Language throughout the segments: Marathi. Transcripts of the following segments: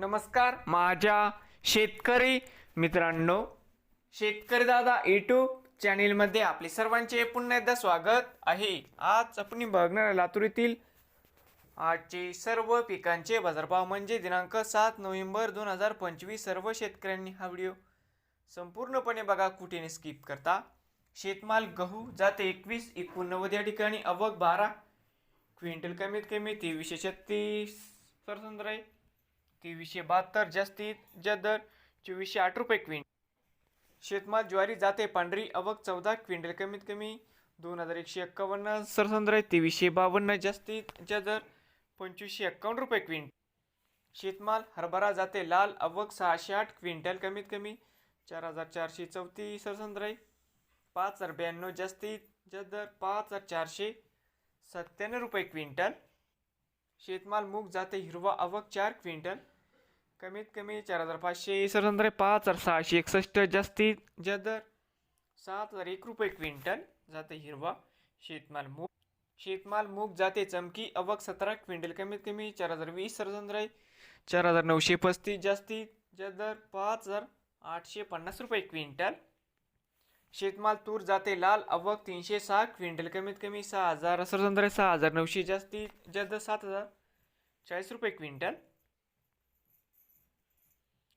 नमस्कार. माझ्या शेतकरी मित्रांनो शेतकरी दादा यूट्यूब चॅनेलमध्ये आपले सर्वांचे पुन्हा एकदा स्वागत आहे. आज आपण बघणार लातूर येथील आजचे सर्व पिकांचे बाजारभाव म्हणजे दिनांक सात नोव्हेंबर दोन हजार पंचवीस सर्व शेतकऱ्यांनी हा व्हिडिओ संपूर्णपणे बघा कुठेने स्किप करता. शेतमाल गहू जाते एकवीस एकोणनव्वद या ठिकाणी अवक बारा क्विंटल कमीत कमी तेवीसशे छत्तीस. सरसंद्र आहे. तेवीसशे बहात्तर जास्तीत जदर दर चोवीसशे आठ रुपये क्विंट शेतमाल ज्वारी जाते पांढरी अवक चौदा क्विंटल कमीत कमी दोन हजार एकशे एक्कावन्न सरसंद्रय तेवीसशे बावन्न जास्तीत जदर दर पंचवीसशे एक्कावन्न रुपये क्विंट शेतमाल हरभरा जाते लाल अवक सहाशे आठ क्विंटल कमीत कमी चार हजार चारशे चौतीस सरसंद्र पाच हजार ब्याण्णव जास्तीत जदर दर पाच हजार चारशे सत्त्याण्णव रुपये क्विंटल. शेतमाल मूग जाते हिरवा अवक चार क्विंटल. कमीत कमी चार हजार पाचशे सरसंद्रे पाच हजार सहाशे एकसष्ट जास्तीत ज्या दर सात हजार एक रुपये क्विंटल. जाते हिरवा शेतमाल मूग. शेतमाल मूग जाते चमकी अवक सतरा क्विंटल. कमीत कमी चार हजार वीस सरसंद्रे चार हजार नऊशे पस्तीस जास्तीत जदर दर पाच हजार आठशे पन्नास रुपये क्विंटल. शेतमाल तूर जाते लाल अवक तीनशे सहा क्विंटल कमीत कमी सहा हजार सरसंद्रे सहा हजार नऊशे जास्तीत जास्त सात हजार चाळीस रुपये क्विंटल.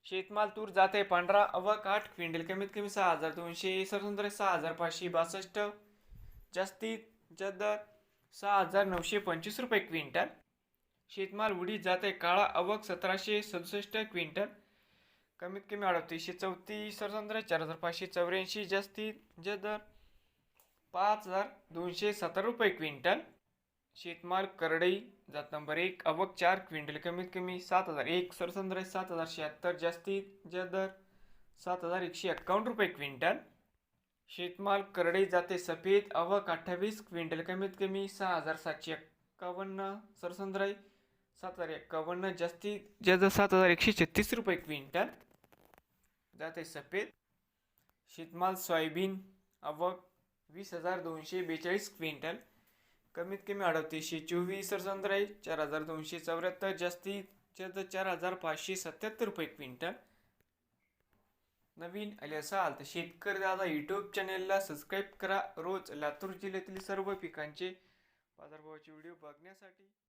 शेतमाल तूर जाते पांढरा अवक आठ क्विंटल कमीत कमी सहा हजार दोनशे सरसंद्रे सहा हजार पाचशे बासष्ट जास्तीत जास्त दर सहा हजार नऊशे पंचवीस रुपये क्विंटल. शेतमाल उडीद जाते काळा अवक सतराशे सदुसष्ट क्विंटल. कमीत कमी अडतीसशे चौतीस सरसंद्रे चार हजार पाचशे चौऱ्याऐंशी जास्तीत जे दर पाच हजार दोनशे सत्तर रुपये क्विंटल. शेतमाल करडई जात नंबर एक अवक चार क्विंटल कमीत कमी सात हजार एक सरसंद्रे सात हजार शहात्तर जास्तीत जे दर सात हजार एकशे एक्कावन्न रुपये क्विंटल. शेतमाल करडई जाते सफेद अवक अठ्ठावीस क्विंटल कमीत कमी सहा हजार सातशे एक्कावन्न सरसंद्राई सात हजार एक्कावन्न जास्तीत जास्त सात हजार एकशे छत्तीस रुपये क्विंटल. जाते सफेद. शेतमाल सोयाबीन आवक वीस हजार दोनशे बेचाळीस क्विंटल. कमीत कमी अडतीसशे चोवीस सरसंद्र चार हजार दोनशे चौऱ्याहत्तर. जास्तीत जास्त चार हजार पाचशे सत्याहत्तर रुपये क्विंटल. नवीन आले असाल तर शेतकरी दादा यूट्यूब चॅनेलला सबस्क्राईब करा. रोज लातूर जिल्ह्यातील सर्व पिकांचे बाजारभावाचे व्हिडिओ बघण्यासाठी.